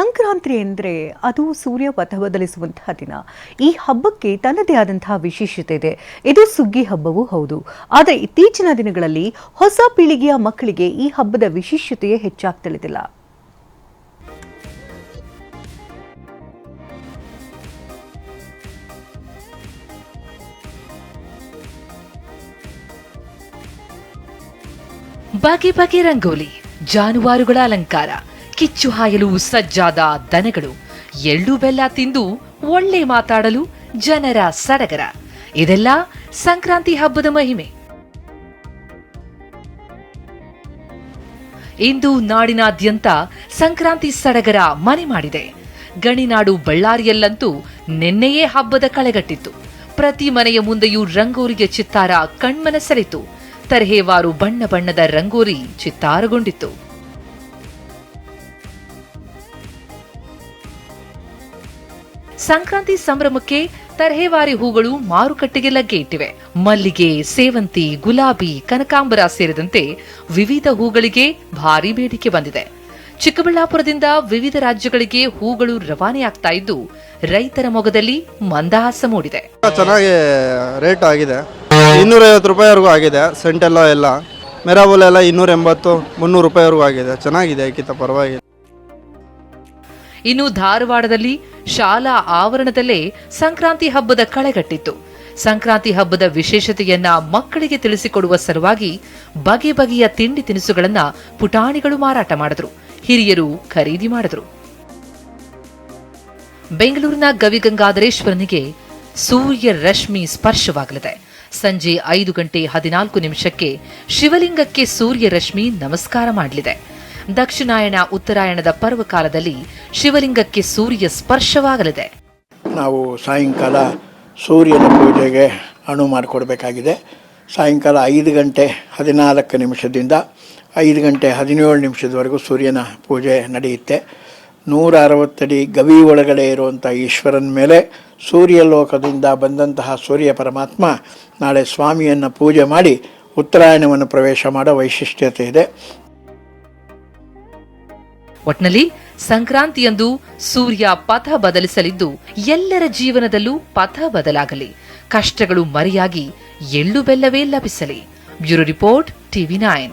ಸಂಕ್ರಾಂತಿ ಎಂದರೆ ಅದು ಸೂರ್ಯ ಪಥ ಬದಲಿಸುವಂತಹ ದಿನ. ಈ ಹಬ್ಬಕ್ಕೆ ತನ್ನದೇ ಆದಂತಹ ವಿಶೇಷತೆ ಇದೆ. ಇದು ಸುಗ್ಗಿ ಹಬ್ಬವೂ ಹೌದು. ಆದರೆ ಇತ್ತೀಚಿನ ದಿನಗಳಲ್ಲಿ ಹೊಸ ಪೀಳಿಗೆಯ ಮಕ್ಕಳಿಗೆ ಈ ಹಬ್ಬದ ವಿಶೇಷತೆಯೇ ಹೆಚ್ಚಾಗಿ ತಿಳಿದಿಲ್ಲ. ಬಗೆ ಬಗೆ ರಂಗೋಲಿ, ಜಾನುವಾರುಗಳ ಅಲಂಕಾರ ಕಿಚ್ಚು ಹಾಯಲು ಸಜ್ಜಾದ ದನಗಳು. ಎಳ್ಳು ಬೆಲ್ಲ ತಿಂದು ಒಳ್ಳೆ ಮಾತಾಡಲು ಜನರ ಸಡಗರ. ಇದೆಲ್ಲ ಸಂಕ್ರಾಂತಿ ಹಬ್ಬದ ಮಹಿಮೆ. ಇಂದು ನಾಡಿನಾದ್ಯಂತ ಸಂಕ್ರಾಂತಿ ಸಡಗರ ಮನೆ ಮಾಡಿದೆ. ಗಣಿನಾಡು ಬಳ್ಳಾರಿಯಲ್ಲಂತೂ ನಿನ್ನೆಯೇ ಹಬ್ಬದ ಕಳೆಗಟ್ಟಿತ್ತು. ಪ್ರತಿ ಮನೆಯ ಮುಂದೆಯೂ ರಂಗೋಲಿಗೆ ಚಿತ್ತಾರ ಕಣ್ಮನ ಸೆಳೆತು ತರಹೇವಾರು ಬಣ್ಣ ಬಣ್ಣದ ರಂಗೋಲಿ ಚಿತ್ತಾರಗೊಂಡಿತ್ತು. ಸಂಕ್ರಾಂತಿ ಸಂಭ್ರಮಕ್ಕೆ ತರಹೇವಾರಿ ಹೂಗಳು ಮಾರುಕಟ್ಟೆಗೆ ಲಗ್ಗೆ ಇಟ್ಟಿವೆ ಮಲ್ಲಿಗೆ ಸೇವಂತಿ ಗುಲಾಬಿ ಕನಕಾಂಬರ ಸೇರಿದಂತೆ ವಿವಿಧ ಹೂಗಳಿಗೆ ಭಾರಿ ಬೇಡಿಕೆ ಬಂದಿದೆ. ಚಿಕ್ಕಬಳ್ಳಾಪುರದಿಂದ ವಿವಿಧ ರಾಜ್ಯಗಳಿಗೆ ಹೂಗಳು ರವಾನೆಯಾಗ್ತಾ ಇದ್ದು ರೈತರ ಮೊಗದಲ್ಲಿ ಮಂದಹಾಸ ಮೂಡಿದೆ. ಚೆನ್ನಾಗಿ ರೇಟ್ ಆಗಿದೆ. ಇನ್ನೂರೈವತ್ತು ರೂಪಾಯಿವರೆಗೂ ಆಗಿದೆ. ಸೆಂಟೆಲ್ಲ ಎಲ್ಲ ಮೆರಾಬೋಲ್ ಎಲ್ಲ ಇನ್ನೂರ ಎಂಬತ್ತು ಮುನ್ನೂರು ರೂಪಾಯಿವರೆಗೂ ಆಗಿದೆ. ಚೆನ್ನಾಗಿದೆ ಪರವಾಗಿಲ್ಲ. ಇನ್ನು ಧಾರವಾಡದಲ್ಲಿ ಶಾಲಾ ಆವರಣದಲ್ಲೇ ಸಂಕ್ರಾಂತಿ ಹಬ್ಬದ ಕಳೆಗಟ್ಟಿತ್ತು. ಸಂಕ್ರಾಂತಿ ಹಬ್ಬದ ವಿಶೇಷತೆಯನ್ನ ಮಕ್ಕಳಿಗೆ ತಿಳಿಸಿಕೊಡುವ ಸಲುವಾಗಿ ಬಗೆ ಬಗೆಯ ತಿಂಡಿ ತಿನಿಸುಗಳನ್ನ ಪುಟಾಣಿಗಳು ಮಾರಾಟ ಮಾಡಿದ್ರು. ಹಿರಿಯರು ಖರೀದಿ ಮಾಡಿದ್ರು. ಬೆಂಗಳೂರಿನ ಗವಿಗಂಗಾಧರೇಶ್ವರನಿಗೆ ಸೂರ್ಯ ರಶ್ಮಿ ಸ್ಪರ್ಶವಾಗಲಿದೆ. ಸಂಜೆ ಐದು ಗಂಟೆ ಹದಿನಾಲ್ಕು ನಿಮಿಷಕ್ಕೆ ಶಿವಲಿಂಗಕ್ಕೆ ಸೂರ್ಯ ರಶ್ಮಿ ನಮಸ್ಕಾರ ಮಾಡಲಿದೆ. ದಕ್ಷಿಣಾಯಣ, ಉತ್ತರಾಯಣದ ಪರ್ವಕಾಲದಲ್ಲಿ ಶಿವಲಿಂಗಕ್ಕೆ ಸೂರ್ಯ ಸ್ಪರ್ಶವಾಗಲಿದೆ. ನಾವು ಸಾಯಂಕಾಲ ಸೂರ್ಯನ ಪೂಜೆಗೆ ಅಣು ಮಾಡಿಕೊಡ್ಬೇಕಾಗಿದೆ. ಸಾಯಂಕಾಲ ಐದು ಗಂಟೆ ಹದಿನಾಲ್ಕು ನಿಮಿಷದಿಂದ ಐದು ಗಂಟೆ ಹದಿನೇಳು ನಿಮಿಷದವರೆಗೂ ಸೂರ್ಯನ ಪೂಜೆ ನಡೆಯುತ್ತೆ. ನೂರ ಅರವತ್ತಡಿ ಗವಿ ಒಳಗಡೆ ಇರುವಂಥ ಈಶ್ವರನ ಮೇಲೆ ಸೂರ್ಯಲೋಕದಿಂದ ಬಂದಂತಹ ಸೂರ್ಯ ಪರಮಾತ್ಮ ನಾಳೆ ಸ್ವಾಮಿಯನ್ನು ಪೂಜೆ ಮಾಡಿ ಉತ್ತರಾಯಣವನ್ನು ಪ್ರವೇಶ ಮಾಡೋ ವೈಶಿಷ್ಟ್ಯತೆ ಇದೆ. ಒಟ್ನಲ್ಲಿ ಸಂಕ್ರಾಂತಿಯಂದು ಸೂರ್ಯ ಪಥ ಬದಲಿಸಲಿದ್ದು ಎಲ್ಲರ ಜೀವನದಲ್ಲೂ ಪಥ ಬದಲಾಗಲಿ. ಕಷ್ಟಗಳು ಮರೆಯಾಗಿ ಎಳ್ಳು ಬೆಲ್ಲವೇ ಲಭಿಸಲಿ. Bureau report TV nine.